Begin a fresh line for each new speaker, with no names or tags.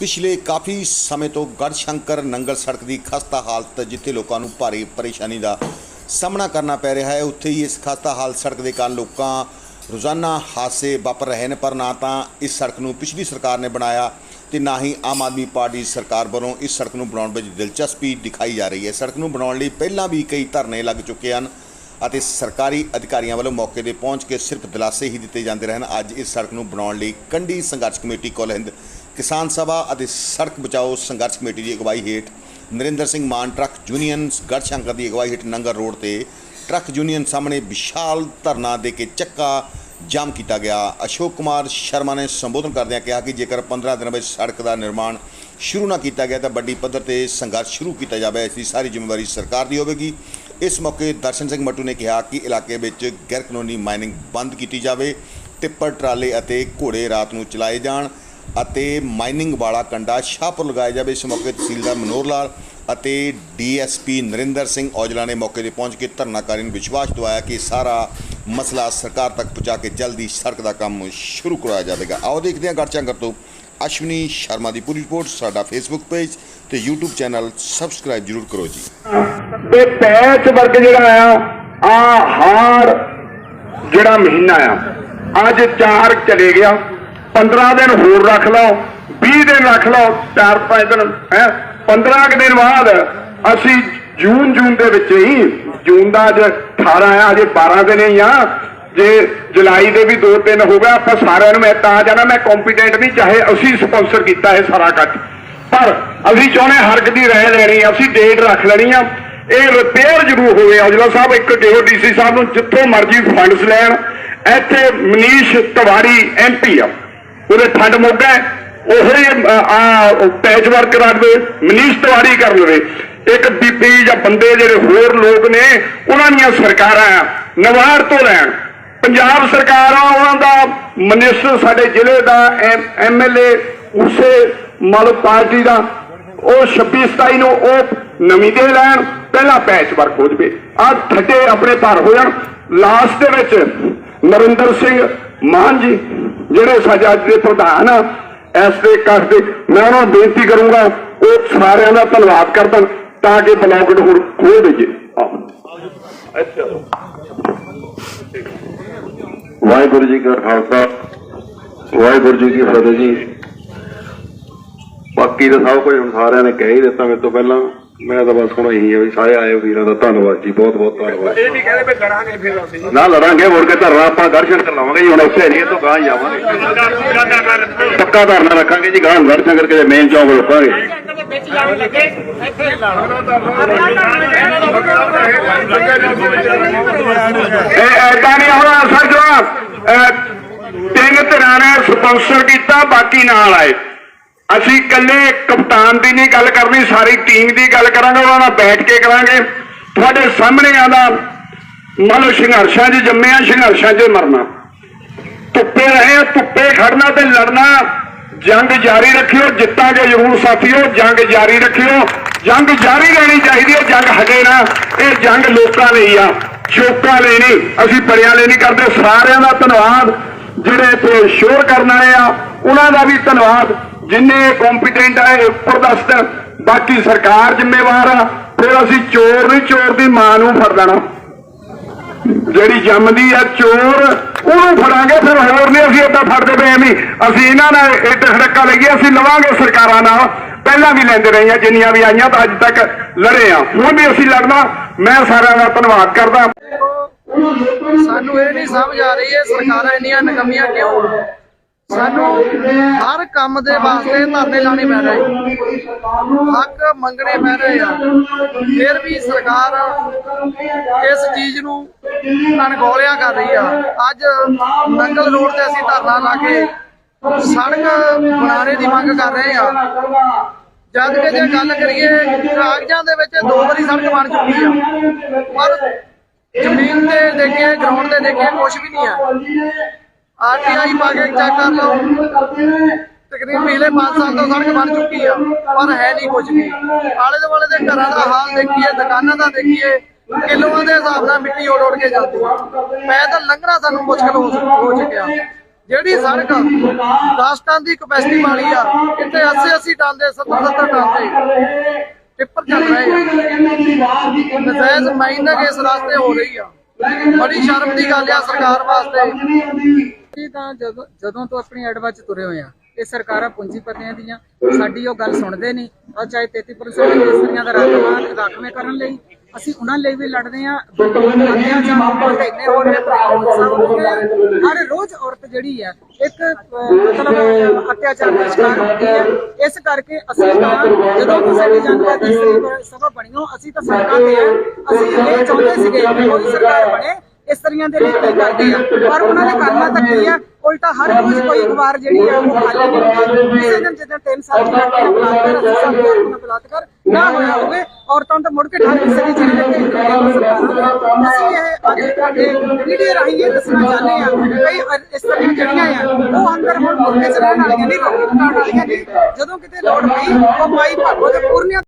ਪਿਛਲੇ ਕਾਫੀ ਸਮੇਂ ਤੋਂ ਗੜਸ਼ੰਕਰ ਨੰਗਲ ਸੜਕ ਦੀ ਖਸਤਾ ਹਾਲਤ ਜਿੱਥੇ ਲੋਕਾਂ ਨੂੰ ਭਾਰੀ ਪਰੇਸ਼ਾਨੀ ਦਾ ਸਾਹਮਣਾ ਕਰਨਾ ਪੈ ਰਿਹਾ ਹੈ, ਉੱਥੇ ਹੀ ਇਸ ਖਸਤਾ ਹਾਲਤ ਸੜਕ ਦੇ ਕਾਰਨ ਲੋਕਾਂ ਰੋਜ਼ਾਨਾ ਹਾਦਸੇ ਵਾਪਰ ਰਹੇ ਨੇ, ਪਰ ਨਾ ਤਾਂ ਇਸ ਸੜਕ ਨੂੰ ਪਿਛਲੀ ਸਰਕਾਰ ਨੇ ਬਣਾਇਆ ਤੇ ਨਾ ਹੀ ਆਮ ਆਦਮੀ ਪਾਰਟੀ ਸਰਕਾਰ ਵੱਲੋਂ ਇਸ ਸੜਕ ਨੂੰ ਬਣਾਉਣ ਵਿੱਚ ਦਿਲਚਸਪੀ ਦਿਖਾਈ ਜਾ ਰਹੀ ਹੈ। ਸੜਕ ਨੂੰ ਬਣਾਉਣ ਲਈ ਪਹਿਲਾਂ ਵੀ ਕਈ ਧਰਨੇ ਲੱਗ ਚੁੱਕੇ ਹਨ ਅਤੇ ਸਰਕਾਰੀ ਅਧਿਕਾਰੀਆਂ ਵੱਲੋਂ ਮੌਕੇ ਤੇ ਪਹੁੰਚ ਕੇ ਸਿਰਫ ਦਿਲਾਸੇ ਹੀ ਦਿੱਤੇ ਜਾਂਦੇ ਰਹਿਣ। ਅੱਜ ਇਸ ਸੜਕ ਨੂੰ ਬਣਾਉਣ ਲਈ ਕੰਢੀ ਸੰਘਰਸ਼ ਕਮੇਟੀ ਕੋਲ ਹਿੰਦ ਕਿਸਾਨ ਸਭਾ ਅਤੇ ਸੜਕ ਬਚਾਓ ਸੰਘਰਸ਼ ਕਮੇਟੀ ਦੀ ਅਗਵਾਈ ਹੇਠ ਨਰਿੰਦਰ ਸਿੰਘ ਮਾਨ ਟਰੱਕ ਯੂਨੀਅਨ ਗੜਸ਼ੰਕਰ ਦੀ ਅਗਵਾਈ ਹੇਠ ਨੰਗਰ ਰੋਡ ਤੇ ਟਰੱਕ ਯੂਨੀਅਨ ਸਾਹਮਣੇ ਵਿਸ਼ਾਲ ਧਰਨਾ ਦੇ ਕੇ ਚੱਕਾ ਜਾਮ ਕੀਤਾ ਗਿਆ। ਅਸ਼ੋਕ ਕੁਮਾਰ ਸ਼ਰਮਾ ਨੇ ਸੰਬੋਧਨ ਕਰਦਿਆਂ ਕਿਹਾ ਕਿ ਜੇਕਰ 15 ਦਿਨਾਂ ਵਿੱਚ ਸੜਕ ਦਾ ਨਿਰਮਾਣ ਸ਼ੁਰੂ ਨਾ ਕੀਤਾ ਗਿਆ ਤਾਂ ਵੱਡੀ ਪੱਧਰ ਤੇ ਸੰਘਰਸ਼ ਸ਼ੁਰੂ ਕੀਤਾ ਜਾਵੇ। ਇਸ ਦੀ ਸਾਰੀ ਜ਼ਿੰਮੇਵਾਰੀ ਸਰਕਾਰ ਦੀ ਹੋਵੇਗੀ। ਇਸ ਮੌਕੇ ਦਰਸ਼ਨ ਸਿੰਘ ਮੱਟੂ ਨੇ ਕਿਹਾ ਕਿ ਇਲਾਕੇ ਵਿੱਚ ਗੈਰ ਕਾਨੂੰਨੀ ਮਾਈਨਿੰਗ ਬੰਦ ਕੀਤੀ ਜਾਵੇ। ਟਿੱਪਰ ਟਰਾਲੇ ਅਤੇ ਘੋੜੇ ਰਾਤ ਨੂੰ ਚਲਾਏ ਜਾਣ। ਅਤੇ ਮਾਈਨਿੰਗ ਵਾਲਾ ਕੰਡਾ ਸ਼ਾਹਪੁਰ ਲਗਾਇਆ ਜਾਵੇ। ਇਸ ਮੌਕੇ ਤਹਿਸੀਲਦਾਰ ਮਨੋਹਰ ਲਾਲ ਅਤੇ ਡੀਐਸਪੀ ਨਰਿੰਦਰ ਸਿੰਘ ਔਜਲਾ ਨੇ ਮੌਕੇ ਤੇ ਪਹੁੰਚ ਕੇ ਧਰਨਾਕਾਰੀ ਨੂੰ ਵਿਸ਼ਵਾਸ ਦਿਵਾਇਆ ਕਿ ਸਾਰਾ ਮਸਲਾ ਸਰਕਾਰ ਤੱਕ ਪਹੁੰਚਾ ਕੇ ਜਲਦੀ ਸੜਕ ਦਾ ਕੰਮ ਸ਼ੁਰੂ ਕਰਵਾਇਆ ਜਾਵੇਗਾ। ਆਓ ਦੇਖਦੇ ਹਾਂ ਗੜਚਾਂਗਰ ਤੋਂ ਅਸ਼ਵਨੀ ਸ਼ਰਮਾ ਦੀ ਪੂਰੀ ਰਿਪੋਰਟ, ਸਾਡਾ ਫੇਸਬੁੱਕ ਪੇਜ ਤੇ YouTube ਚੈਨਲ ਸਬਸਕ੍ਰਾਈਬ ਜਰੂਰ ਕਰੋ ਜੀ।
ਤੇ ਪੈਚ ਵਰਕ ਜਿਹੜਾ ਆ ਆ ਹਾਰ ਜਿਹੜਾ ਮਹੀਨਾ ਆ, ਅੱਜ 4 ਚਲੇ ਗਿਆ। 15 ਦਿਨ ਹੋਰ ਰੱਖ ਲਓ 20 ਦਿਨ ਰੱਖ ਲਓ 4-5 ਦਿਨ, ਹੈ? 15 ਕੁ ਦਿਨ ਬਾਅਦ ਅਸੀਂ ਜੂਨ ਜੂਨ ਦੇ ਵਿੱਚ ਹੀ, ਜੂਨ ਦਾ ਅੱਜ 18 ਆ ਅਜੇ 12 ਦਿਨ ਹੀ ਆ, ਜੇ ਜੁਲਾਈ ਦੇ ਵੀ 2-3 ਹੋ ਗਿਆ ਆਪਾਂ ਸਾਰਿਆਂ ਨੂੰ ਮੈਂ ਤਾਂ ਜਾਣਾ, ਮੈਂ ਕੰਪੀਟੈਂਟ ਨਹੀਂ, ਚਾਹੇ ਅਸੀਂ ਸਪਾਂਸਰ ਕੀਤਾ ਇਹ ਸਾਰਾ ਕੱਟ। ਪਰ ਅਸੀਂ ਚਾਹੁੰਦੇ ਹਾਂ ਹਰ ਦੀ ਰਹਿ ਲੈਣੀ ਅਸੀਂ ਡੇਟ ਰੱਖ ਲੈਣੀ ਆ, ਇਹ ਰਿਪੇਅਰ ਜ਼ਰੂਰ ਹੋਵੇ, ਔਜਲਾ ਸਾਹਿਬ, ਇੱਕ ਕਿਹੋ ਡੀਸੀ ਸਾਹਿਬ ਨੂੰ ਜਿੱਥੋਂ ਮਰਜ਼ੀ ਫੰਡਸ ਲੈਣ, ਇੱਥੇ ਮਨੀਸ਼ ਤਿਵਾੜੀ ਐਮਪੀ ਆ। ਉਹਦੇ ਫੰਡ ਮੋਗਾ ਉਹੀ ਪੈਚ ਵਰਕ ਰੱਖ ਦੇ, ਮਨੀਸ਼ ਤਿਵਾੜੀ ਕਰ ਲਵੇ। ਇੱਕ ਬੀਬੀ ਜਾਂ ਬੰਦੇ ਜਿਹੜੇ ਹੋਰ ਲੋਕ ਨੇ, ਉਹਨਾਂ ਦੀਆਂ ਸਰਕਾਰਾਂ ਆ, ਨਵਾਰ ਤੋਂ ਲੈਣ। ਪੰਜਾਬ ਸਰਕਾਰ ਆ, ਉਹਨਾਂ ਦਾ ਮਨਿਸਟਰ ਸਾਡੇ ਜ਼ਿਲ੍ਹੇ ਦਾ ਐਮਐਲਏ ਉਸੇ ਮਲ ਪਾਰਟੀ ਦਾ, ਉਹ 26 27 ਨੂੰ ਉਹ ਨਵੀਂ ਦੇ ਲੈਣ, ਪਹਿਲਾ ਪੈਚ ਵਰਕ ਹੋ ਜਵੇ। ਆ ਠੱਡੇ ਆਪਣੇ ਘਰ ਹੋ ਜਾਣ। ਲਾਸਟ ਦੇ ਵਿੱਚ ਨਰਿੰਦਰ ਸਿੰਘ ਮਾਨ ਜੀ ਜਿਹੜੇ ਸਾਡੇ ਅੱਜ ਦੇ ਪ੍ਰਧਾਨ ਆ ਇਸ ਦੇ ਕੱਖ ਦੇ ਮੈਂ ਉਹਨਾਂ ਨੂੰ ਬੇਨਤੀ ਕਰੂੰਗਾ ਉਹ ਸਾਰਿਆਂ ਦਾ ਧੰਨਵਾਦ ਕਰਦਣ ਤਾਂ ਕਿ ਬਲੌਕ ਨੂੰ ਖੋਲ ਦਈਏ।
ਵਾਹਿਗੁਰੂ ਜੀ ਕਾ ਖਾਲਸਾ ਵਾਹਿਗੁਰੂ ਜੀ ਕੀ ਫਤਿਹ ਜੀ। ਬਾਕੀ ਤਾਂ ਸਭ ਕੁਝ ਹੁਣ ਸਾਰਿਆਂ ਨੇ ਕਹਿ ਹੀ ਦਿੱਤਾ ਮੇਰੇ ਤੋਂ ਪਹਿਲਾਂ। ਮੈਂ ਤਾਂ ਬਸ ਹੁਣ ਇਹੀ ਹੈ ਵੀ ਸਾਰੇ ਆਏ ਵੀਰਾਂ ਦਾ ਧੰਨਵਾਦ ਜੀ ਬਹੁਤ ਬਹੁਤ ਧੰਨਵਾਦ।
ਇਹ ਨਹੀਂ ਕਹਿੰਦੇ ਵੀ ਲੜਾਂਗੇ ਫਿਰ ਅਸੀਂ।
ਨਾ ਲੜਾਂਗੇ ਮੁੜ ਕੇ ਧਰਨਾ ਆਪਾਂ ਦਰਸ਼ਨ ਕਰ ਲਾਵਾਂਗੇ ਜੀ ਹੁਣ ਉੱਥੇ ਨਹੀਂ ਇਹ ਤੋਂ ਗਾਂ ਜਾਵਾਂਗੇ। ਪੱਕਾ ਧਰਨਾ ਰੱਖਾਂਗੇ ਜੀ ਗਾਂ ਦਰਸ਼ਨ ਕਰਕੇ ਮੇਨ ਚੌਂਕ ਰੁਕਾਂਗੇ।
ਇਹ ਐਦਾਂ ਨਹੀਂ ਹੋਣਾ ਸਰ ਜੋ ਅਹ, ਤਿੰਨ ਧਿਰਾਂ ਨੇ ਸਪਾਂਸਰ ਕੀਤਾ ਬਾਕੀ ਨਾਲ ਆਏ। ਅਸੀਂ ਇਕੱਲੇ ਕਪਤਾਨ ਦੀ ਨਹੀਂ ਗੱਲ ਕਰਨੀ ਸਾਰੀ ਟੀਮ ਦੀ ਗੱਲ ਕਰਾਂਗੇ ਉਹਨਾਂ ਨਾਲ ਬੈਠ ਕੇ ਕਰਾਂਗੇ। ਤੁਹਾਡੇ ਸਾਹਮਣੇ ਆਦਾ ਮੰਨ ਲਓ ਸੰਘਰਸ਼ਾਂ 'ਚ ਜੰਮਿਆ ਸੰਘਰਸ਼ਾਂ 'ਚ ਮਰਨਾ। ਧੁੱਪੇ ਰਹੇ ਆ, ਧੁੱਪੇ ਖੜਨਾ ਤੇ ਲੜਨਾ। ਜੰਗ ਜਾਰੀ ਰੱਖਿਓ ਜਿੱਤਾਂਗੇ ਜ਼ਰੂਰ ਸਾਥੀਓ ਜੰਗ ਜਾਰੀ ਰੱਖਿਓ। ਜੰਗ ਜਾਰੀ ਰਹਿਣੀ ਚਾਹੀਦੀ ਹੈ ਜੰਗ ਹਟੇ ਨਾ। ਇਹ ਜੰਗ ਲੋਕਾਂ ਲਈ ਆ ਸ਼ੋਕਾਂ ਲਈ ਨਹੀਂ। ਅਸੀਂ ਪਰਿਆਂ ਲਈ ਨਹੀਂ ਕਰਦੇ ਸਾਰਿਆਂ ਦਾ ਧੰਨਵਾਦ। ਜਿਹੜੇ ਤੇ ਸ਼ੋਰ ਕਰਨ ਵਾਲੇ ਆ ਉਹਨਾਂ ਦਾ ਵੀ ਧੰਨਵਾਦ। ਜਿੰਨੇ ਕੰਪੀਟੈਂਟ ਆ, ਇਹ ਉੱਪਰ ਦੱਸਣ ਬਾਕੀ ਸਰਕਾਰ ਜ਼ਿੰਮੇਵਾਰ ਆ, ਫਿਰ ਅਸੀਂ ਚੋਰ ਨਹੀਂ, ਚੋਰ ਦੀ ਮਾਂ ਨੂੰ ਫੜ ਲੈਣਾ। ਜਿਹੜੀ ਜੰਮਦੀ ਆ ਚੋਰ, ਉਹਨੂੰ ਫੜਾਂਗੇ, ਫਿਰ ਹੋਰ ਨਹੀਂ ਅਸੀਂ ਏਦਾਂ ਫੜਦੇ ਪਏ ਐਵੇਂ ਅਸੀਂ ਇਹਨਾਂ ਨਾਲ ਇੱਟ ਖੜਕਾ ਲਈਏ, ਅਸੀਂ ਲਵਾਂਗੇ ਸਰਕਾਰਾਂ ਨਾਲ। ਪਹਿਲਾਂ ਵੀ ਲੈਂਦੇ ਰਹੇ ਆ, ਜਿੰਨੀਆਂ ਵੀ ਆਈਆਂ ਤਾਂ ਅੱਜ ਤੱਕ ਲੜੇ ਆ। ਹੁਣ ਵੀ ਅਸੀਂ ਲੜਨਾ। ਮੈਂ ਸਾਰਿਆਂ ਦਾ ਧੰਨਵਾਦ ਕਰਦਾ।
ਸਾਨੂੰ ਇਹ ਨਹੀਂ ਸਮਝ ਆ ਰਹੀ ਹੈ ਸਰਕਾਰਾਂ ਇੰਨੀਆਂ ਨਕਮੀਆਂ ਕਿਉਂ ਸਾਨੂੰ ਹਰ ਕੰਮ ਦੇ ਵਾਸਤੇ ਧਰਨੇ ਲਾਣੇ ਪੈ ਰਹੇ। ਹੱਕ ਮੰਗਣੇ ਪੈ ਰਹੇ ਆ। ਫਿਰ ਵੀ ਸਰਕਾਰ ਇਸ ਚੀਜ਼ ਨੂੰ ਅਣਗੌਲਿਆ ਕਰ ਰਹੀ ਆ। ਅੱਜ ਨੰਗਲ ਰੋਡ ਤੇ ਅਸੀਂ ਧਰਨਾ ਲਾ ਕੇ ਸੜਕ ਬਣਾਉਣੇ ਦੀ ਮੰਗ ਕਰ ਰਹੇ ਆ। ਜਦ ਕਿ ਜੇ ਗੱਲ ਕਰੀਏ ਕਾਗਜ਼ਾਂ ਦੇ ਵਿੱਚ ਦੋ ਵਾਰੀ ਸੜਕ ਬਣ ਚੁੱਕੀ ਆ। ਪਰ ਜ਼ਮੀਨ ਤੇ ਦੇਖੀਏ ਗਰਾਊਂਡ ਤੇ ਦੇਖੀਏ ਕੁਝ ਵੀ ਨਹੀਂ ਆ। ਆਰਟੀਆਈ ਪਾ ਚੈੱਕ ਕਰ ਲਓ। ਤਕਰੀਬਨ ਪਿਛਲੇ 5 ਸਾਲ ਤੋਂ ਸੜਕ ਬਣ ਚੁੱਕੀ ਆ, ਪਰ ਹੈ ਨਹੀਂ ਕੁਝ ਵੀ। ਆਲੇ ਦੁਆਲੇ ਦੇ ਘਰਾਂ ਦਾ ਹਾਲ ਦੇਖੀਏ, ਦੁਕਾਨਾਂ ਦਾ ਦੇਖੀਏ, ਕਿਲੋਆਂ ਦੇ ਹਿਸਾਬ ਨਾਲ ਮਿੱਟੀ ਉੜ ਉੜ ਕੇ ਜਾਂਦੀ ਆ। ਪੈਦਲ ਲੰਘਣਾ ਸਾਨੂੰ ਮੁਸ਼ਕਲ ਹੋ ਚੁੱਕਿਆ। ਜਿਹੜੀ ਸੜਕ 10 ਟਨ ਦੀ ਕਪੈਸਿਟੀ ਵਾਲੀ ਆ, ਇੱਥੇ 80 80 ਟਨ ਦੇ 70 70 ਟਨ ਦੇ ਟਿੱਪਰ ਚੱਲ ਰਹੇ ਆ। ਨਜਾਇਜ਼ ਮਾਈਨਿੰਗ ਇਸ ਰਸਤੇ ਹੋ ਰਹੀ ਆ। ਬੜੀ ਸ਼ਰਮ ਦੀ ਗੱਲ ਆ ਸਰਕਾਰ ਵਾਸਤੇ।
ਅਸੀਂ ਤਾਂ ਜਦੋਂ ਜਦੋਂ ਤੋਂ ਆਪਣੀ ਐਡਵਾ ਚ ਤੁਰੇ ਹੋਏ ਆ ਇਹ ਸਰਕਾਰਾਂ ਪੂੰਜੀਪਤੀਆਂ ਦੀਆਂ ਸਾਡੀ ਉਹ ਗੱਲ ਸੁਣਦੇ ਨਹੀਂ। ਔਰ ਚਾਹੇ 33% ਇਸਤਰੀਆਂ ਦਾ ਰਾਖਵਾਂ ਰਾਖਵੇਂ ਕਰਨ ਲਈ ਅਸੀਂ ਉਹਨਾਂ ਲਈ ਵੀ ਲੜਦੇ ਆ ਹੋ ਆ। ਹਰ ਰੋਜ਼ ਔਰਤ ਜਿਹੜੀ ਆ ਇੱਕ ਮਤਲਬ ਅੱਤਿਆਚਾਰ ਦਾ ਸ਼ਿਕਾਰ ਹੁੰਦੀ ਹੈ ਇਸ ਕਰਕੇ ਅਸੀਂ ਤਾਂ ਜਦੋਂ ਕਿਸੇ ਦੀ ਜਨਤਾ ਦੀ ਸਭਾ ਬਣੀਓ ਅਸੀਂ ਤਾਂ ਸਰਕਾਰ ਤੇ ਆ। ਅਸੀਂ ਇਹ ਚਾਹੁੰਦੇ ਸੀਗੇ ਕੋਈ ਸਰਕਾਰ ਬਣੇ। ਇਸਤਰੀਆਂ ਦੇ ਲਈ ਕਰਦੇ ਆ। ਪਰ ਉਹਨਾਂ ਨੇ ਕਰਨਾ ਤਾਂ ਕੀ ਆ, ਉਲਟਾ ਹਰ ਰੋਜ਼ ਕੋਈ ਅਖਬਾਰ ਜਿਹੜੀ ਆ ਉਹ ਖਾਲੀ ਨਹੀਂ ਕਿਸੇ ਦਿਨ ਜਦੋਂ 3 ਸਾਲ ਦੀ ਲੜਕੀ ਨੂੰ ਬਲਾਤਕਾਰ ਅਸੀਂ ਨੂੰ ਬਲਾਤਕਾਰ ਨਾ ਹੋਇਆ ਹੋਵੇ, ਔਰਤਾਂ ਨੂੰ ਮੁੜ ਕੇ ਠਾਲ ਕਿਸੇ ਦੀ ਜਿਹੜੇ ਤੇ ਅਸੀਂ ਇਹ ਅੱਜ ਤੁਹਾਡੇ ਵੀਡੀਓ ਰਾਹੀਂ ਇਹ ਦੱਸਣਾ ਚਾਹੁੰਦੇ ਆ ਕਿ ਕਈ ਇਸਤਰੀਆਂ ਜਿਹੜੀਆਂ ਆ, ਉਹ ਅੰਦਰ ਹੁਣ ਮੁਰਗੇ ਚ ਰਹਿਣ ਵਾਲੀਆਂ ਨਹੀਂ ਰੋਟੀ ਵਾਲੀਆਂ ਨਹੀਂ ਜਦੋਂ ਕਿਤੇ ਲੋੜ ਪਈ, ਉਹ ਮਾਈ ਭਾਗੋ ਦੇ ਪੂਰਨੀਆਂ